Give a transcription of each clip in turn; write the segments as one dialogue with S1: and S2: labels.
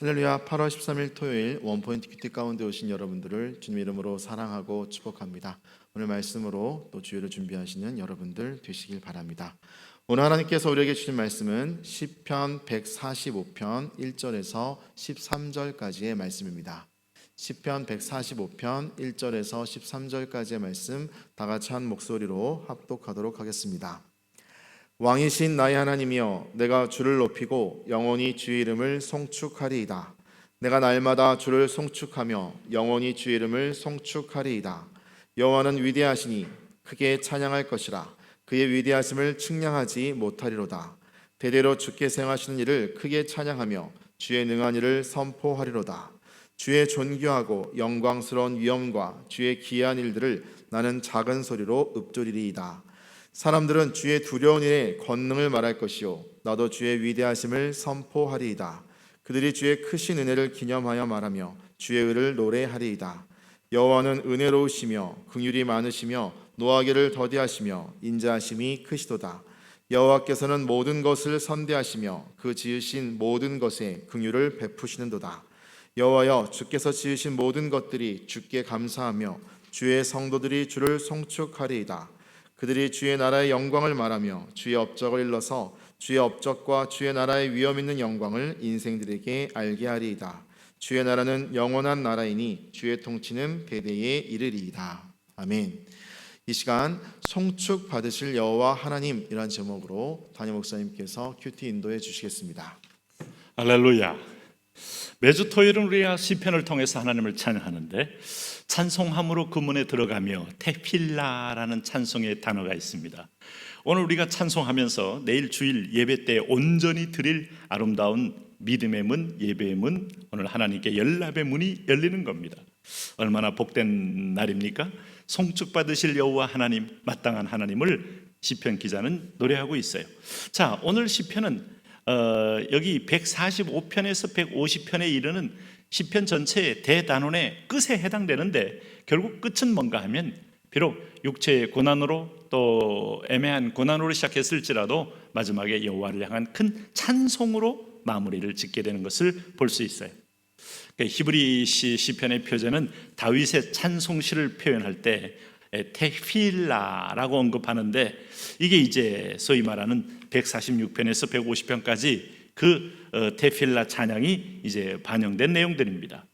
S1: 할렐루야 8월 13일 토요일 원포인트 큐티 가운데 오신 여러분들을 주님 이름으로 사랑하고 축복합니다. 오늘 말씀으로 또 주의를 준비하시는 여러분들 되시길 바랍니다. 오늘 하나님께서 우리에게 주신 말씀은 시편 145편 1절에서 13절까지의 말씀입니다. 시편 145편 1절에서 13절까지의 말씀 다 같이 한 목소리로 합독하도록 하겠습니다. 왕이신 나의 하나님이여 내가 주를 높이고 영원히 주의 이름을 송축하리이다. 내가 날마다 주를 송축하며 영원히 주의 이름을 송축하리이다. 여호와는 위대하시니 크게 찬양할 것이라. 그의 위대하심을 측량하지 못하리로다. 대대로 주께 생하시는 일을 크게 찬양하며 주의 능한 일을 선포하리로다. 주의 존귀하고 영광스러운 위엄과 주의 기이한 일들을 나는 작은 소리로 읊조리리이다 사람들은 주의 두려운 일에 권능을 말할 것이요. 나도 주의 위대하심을 선포하리이다. 그들이 주의 크신 은혜를 기념하여 말하며 주의 의를 노래하리이다. 여호와는 은혜로우시며 긍휼이 많으시며 노하기를 더디하시며 인자하심이 크시도다. 여호와께서는 모든 것을 선대하시며 그 지으신 모든 것에 긍휼을 베푸시는도다. 여호와여 주께서 지으신 모든 것들이 주께 감사하며 주의 성도들이 주를 송축하리이다 그들이 주의 나라의 영광을 말하며 주의 업적을 일러서 주의 업적과 주의 나라의 위엄 있는 영광을 인생들에게 알게 하리이다. 주의 나라는 영원한 나라이니 주의 통치는 대대에 이르리이다. 아멘. 이 시간 송축 받으실 여호와 하나님이란 제목으로 담임 목사님께서 큐티 인도해 주시겠습니다.
S2: 할렐루야. 매주 토요일은 우리가 시편을 통해서 하나님을 찬양하는데 찬송함으로 그 문에 들어가며 테필라라는 찬송의 단어가 있습니다. 오늘 우리가 찬송하면서 내일 주일 예배 때 온전히 드릴 아름다운 믿음의 문, 예배의 문, 오늘 하나님께 연락의 문이 열리는 겁니다. 얼마나 복된 날입니까? 송축 받으실 여호와 하나님, 마땅한 하나님을 시편 기자는 노래하고 있어요. 자, 오늘 시편은 어, 여기 145편에서 150편에 이르는 시편 전체의 대단원의 끝에 해당되는데 결국 끝은 뭔가 하면 비록 육체의 고난으로 또 애매한 고난으로 시작했을지라도 마지막에 여호와를 향한 큰 찬송으로 마무리를 짓게 되는 것을 볼 수 있어요. 그러니까 히브리시 시편의 표제는 다윗의 찬송시를 표현할 때 테필라라고 언급하는데 이게 이제 소위 말하는 146편에서 150편까지 그 어, 테필라 찬양이 이제 반영된 내용들입니다.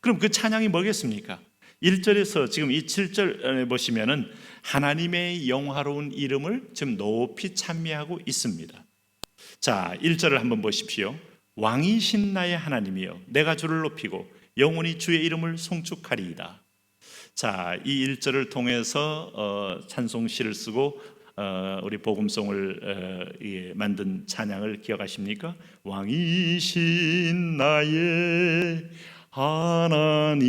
S2: 그럼 그 찬양이 뭐겠습니까? 1절에서 지금 이 7절 보시면은 하나님의 영화로운 이름을 지금 높이 찬미하고 있습니다. 자, 1절을 한번 보십시오. 왕이신 나의 하나님이여 내가 주를 높이고 영원히 주의 이름을 송축하리이다. 자, 이 1절을 통해서 어, 찬송시를 쓰고 어, 우리 복음송을 어, 예, 만든 찬양을 기억하십니까? 왕이신 나의 하나님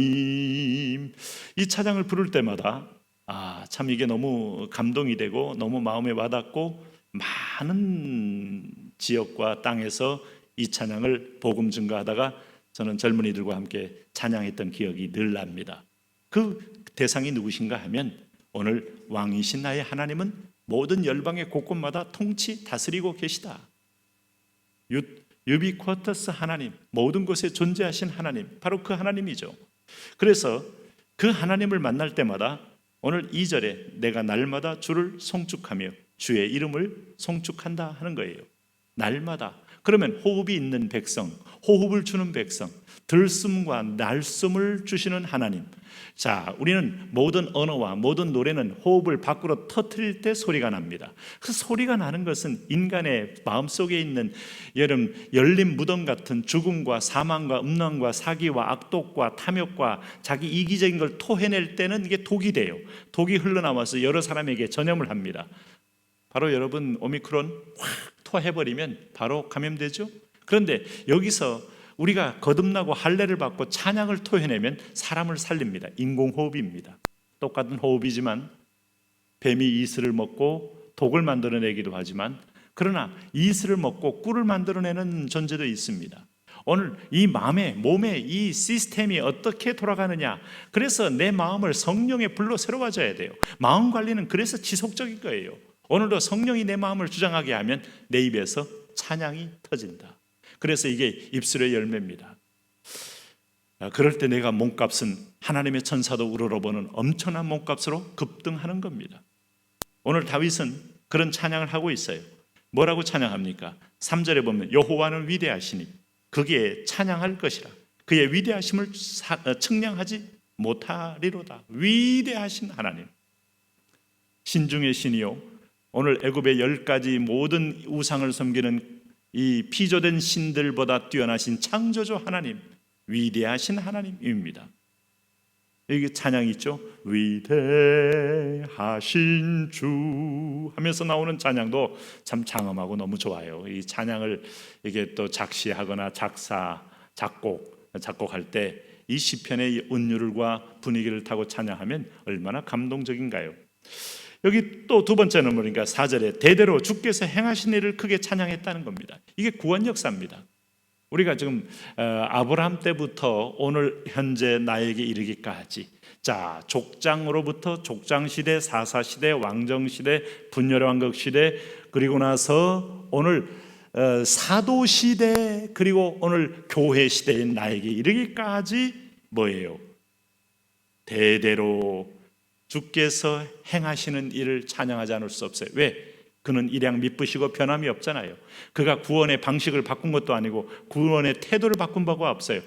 S2: 이 찬양을 부를 때마다 아, 참 이게 너무 감동이 되고 너무 마음에 와닿고 많은 지역과 땅에서 이 찬양을 복음 증가하다가 저는 젊은이들과 함께 찬양했던 기억이 늘 납니다. 그 대상이 누구신가 하면 오늘 왕이신 나의 하나님은 모든 열방의 곳곳마다 통치 다스리고 계시다. 유, 유비쿼터스 하나님, 모든 곳에 존재하신 하나님, 바로 그 하나님이죠. 그래서 그 하나님을 만날 때마다 오늘 2절에 내가 날마다 주를 송축하며 주의 이름을 송축한다 하는 거예요. 날마다. 그러면 호흡이 있는 백성, 호흡을 주는 백성, 들숨과 날숨을 주시는 하나님. 자, 우리는 모든 언어와 모든 노래는 호흡을 밖으로 터트릴 때 소리가 납니다. 그 소리가 나는 것은 인간의 마음속에 있는 여름 열린 무덤 같은 죽음과 사망과 음란과 사기와 악독과 탐욕과 자기 이기적인 걸 토해낼 때는 이게 독이 돼요. 독이 흘러나와서 여러 사람에게 전염을 합니다. 바로 여러분 오미크론 확 토해버리면 바로 감염되죠. 그런데 여기서 우리가 거듭나고 할례를 받고 찬양을 토해내면 사람을 살립니다. 인공호흡입니다. 똑같은 호흡이지만 뱀이 이슬을 먹고 독을 만들어내기도 하지만 그러나 이슬을 먹고 꿀을 만들어내는 존재도 있습니다. 오늘 이 마음에 몸에 이 시스템이 어떻게 돌아가느냐 그래서 내 마음을 성령의 불로 새로워져야 돼요 마음 관리는 그래서 지속적인 거예요 오늘도 성령이 내 마음을 주장하게 하면 내 입에서 찬양이 터진다 그래서 이게 입술의 열매입니다. 아, 그럴 때 내가 몸값은 하나님의 천사도 우러러보는 엄청난 몸값으로 급등하는 겁니다. 오늘 다윗은 그런 찬양을 하고 있어요. 뭐라고 찬양합니까? 3절에 보면 여호와는 위대하시니 거기에 찬양할 것이라. 그의 위대하심을 사- 어, 측량하지 못하리로다. 위대하신 하나님. 신중의 신이요. 오늘 애굽의 열 가지 모든 우상을 섬기는 이 피조된 신들보다 뛰어나신 창조주 하나님, 위대하신 하나님입니다. 여기 찬양 있죠? 위대하신 주 하면서 나오는 찬양도 참 장엄하고 너무 좋아요. 이 찬양을 이게 또 작시하거나 작사, 작곡, 작곡할 때 이 시편의 이 은율과 분위기를 타고 찬양하면 얼마나 감동적인가요? 여기 또 두 번째는 뭐니까 4절에 대대로 주께서 행하신 일을 크게 찬양했다는 겁니다. 이게 구원 역사입니다. 우리가 지금 어, 아브라함 때부터 오늘 현재 나에게 이르기까지 자 족장으로부터 족장 시대, 사사 시대, 왕정 시대, 분열의 왕국 시대 그리고 나서 오늘 어, 사도 시대 그리고 오늘 교회 시대인 나에게 이르기까지 뭐예요? 대대로 주께서 행하시는 일을 찬양하지 않을 수 없어요. 왜? 그는 일양 미쁘시고 변함이 없잖아요. 그가 구원의 방식을 바꾼 것도 아니고 구원의 태도를 바꾼 바가 없어요.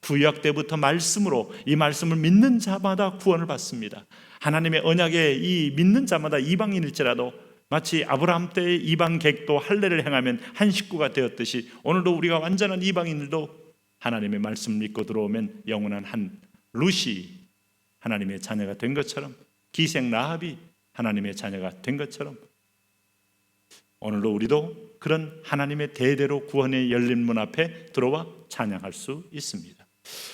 S2: 구약 때부터 말씀으로 이 말씀을 믿는 자마다 구원을 받습니다. 하나님의 언약에 이 믿는 자마다 이방인일지라도 마치 아브라함 때의 이방 객도 할례를 행하면 한 식구가 되었듯이 오늘도 우리가 완전한 이방인들도 하나님의 말씀 믿고 들어오면 영원한 한 루시 하나님의 자녀가 된 것처럼 기생 라합이 하나님의 자녀가 된 것처럼 오늘도 우리도 그런 하나님의 대대로 구원의 열린 문 앞에 들어와 찬양할 수 있습니다.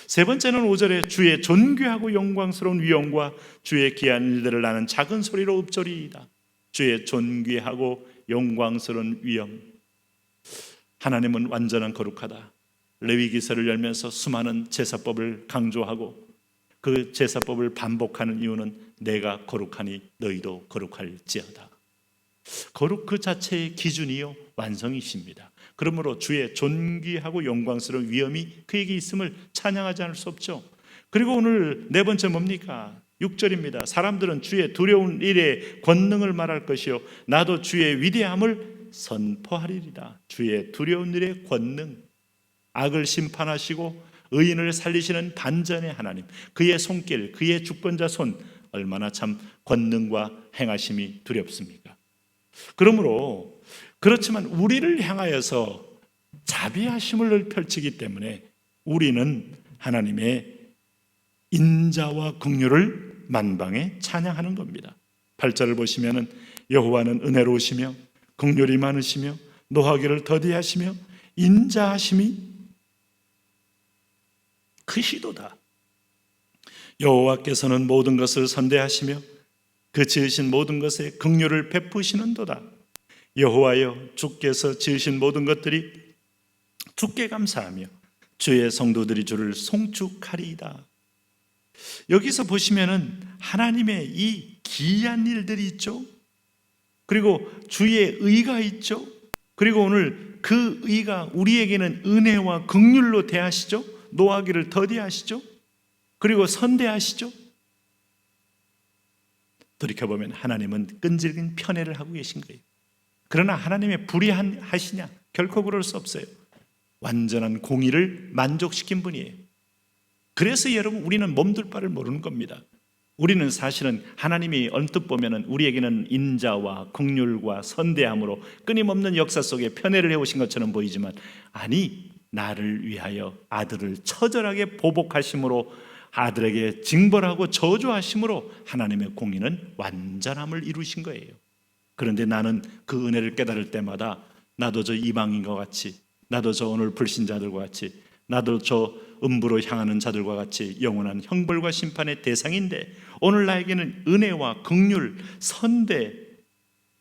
S2: 세 번째는 5절에 주의 존귀하고 영광스러운 위엄과 주의 귀한 일들을 나는 작은 소리로 읊조리이다. 주의 존귀하고 영광스러운 위엄. 하나님은 완전한 거룩하다. 레위기서를 열면서 수많은 제사법을 강조하고 그 제사법을 반복하는 이유는 내가 거룩하니 너희도 거룩할지어다. 거룩 그 자체의 기준이요 완성이십니다. 그러므로 주의 존귀하고 영광스러운 위엄이 그에게 있음을 찬양하지 않을 수 없죠. 그리고 오늘 네 번째 뭡니까? 6절입니다. 사람들은 주의 두려운 일의 권능을 말할 것이요 나도 주의 위대함을 선포하리리다. 주의 두려운 일의 권능 악을 심판하시고 의인을 살리시는 반전의 하나님, 그의 손길, 그의 주권자 손 얼마나 참 권능과 행하심이 두렵습니까? 그러므로 그렇지만 우리를 향하여서 자비하심을 펼치기 때문에 우리는 하나님의 인자와 긍휼을 만방에 찬양하는 겁니다. 8절을 보시면은 여호와는 은혜로우시며 긍휼이 많으시며 노하기를 더디하시며 인자하심이 크시도다. 여호와께서는 모든 것을 선대하시며 그 지으신 모든 것에 긍휼을 베푸시는도다. 여호와여 주께서 지으신 모든 것들이 주께 감사하며 주의 성도들이 주를 송축하리이다. 여기서 보시면은 하나님의 이 기이한 일들이 있죠. 그리고 주의 의가 있죠. 그리고 오늘 그 의가 우리에게는 은혜와 긍휼로 대하시죠. 노하기를 더디하시죠. 그리고 선대하시죠. 돌이켜보면 하나님은 끈질긴 편애를 하고 계신 거예요. 그러나 하나님의 불의하시냐? 결코 그럴 수 없어요. 완전한 공의를 만족시킨 분이에요. 그래서 여러분 우리는 몸둘 바를 모르는 겁니다. 우리는 사실은 하나님이 언뜻 보면은 우리에게는 인자와 긍휼과 선대함으로 끊임없는 역사 속에 편애를 해오신 것처럼 보이지만 아니 나를 위하여 아들을 처절하게 보복하심으로 아들에게 징벌하고 저주하심으로 하나님의 공의는 완전함을 이루신 거예요. 그런데 나는 그 은혜를 깨달을 때마다 나도 저 이방인과 같이 나도 저 오늘 불신자들과 같이 나도 저 음부로 향하는 자들과 같이 영원한 형벌과 심판의 대상인데 오늘 나에게는 은혜와 긍휼, 선대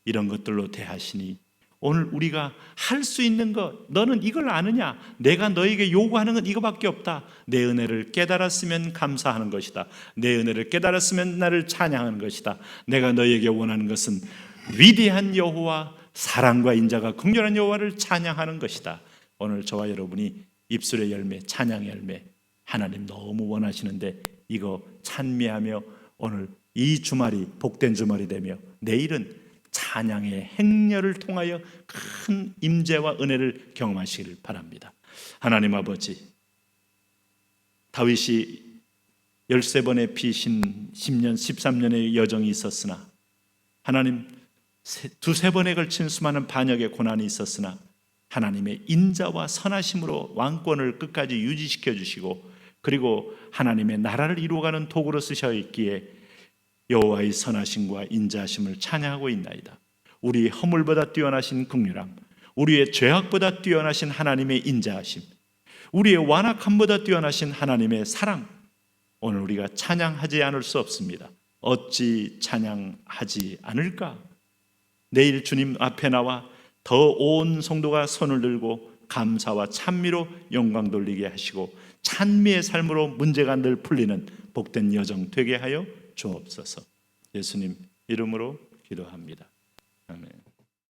S2: 이런 것들로 대하시니 오늘 우리가 할 수 있는 것 너는 이걸 아느냐? 내가 너에게 요구하는 건 이거밖에 없다. 내 은혜를 깨달았으면 감사하는 것이다. 내 은혜를 깨달았으면 나를 찬양하는 것이다. 내가 너에게 원하는 것은 위대한 여호와 사랑과 인자가 긍휼한 여호와를 찬양하는 것이다. 오늘 저와 여러분이 입술의 열매, 찬양의 열매 하나님 너무 원하시는데 이거 찬미하며 오늘 이 주말이 복된 주말이 되며 내일은 찬양의 행렬을 통하여 큰 임재와 은혜를 경험하시기를 바랍니다. 하나님 아버지 다윗이 13번의 피신 10년 13년의 여정이 있었으나 하나님 세- 두세 번에 걸친 수많은 반역의 고난이 있었으나 하나님의 인자와 선하심으로 왕권을 끝까지 유지시켜 주시고 그리고 하나님의 나라를 이루어가는 도구로 쓰셔 있기에 여호와의 선하심과 인자하심을 찬양하고 있나이다. 우리 허물보다 뛰어나신 긍휼함, 우리의 죄악보다 뛰어나신 하나님의 인자하심, 우리의 완악함보다 뛰어나신 하나님의 사랑. 오늘 우리가 찬양하지 않을 수 없습니다. 어찌 찬양하지 않을까? 내일 주님 앞에 나와 더 온 성도가 손을 들고 감사와 찬미로 영광 돌리게 하시고 찬미의 삶으로 문제가 늘 풀리는 복된 여정 되게 하여 주옵소서. 예수님 이름으로 기도합니다. 아멘.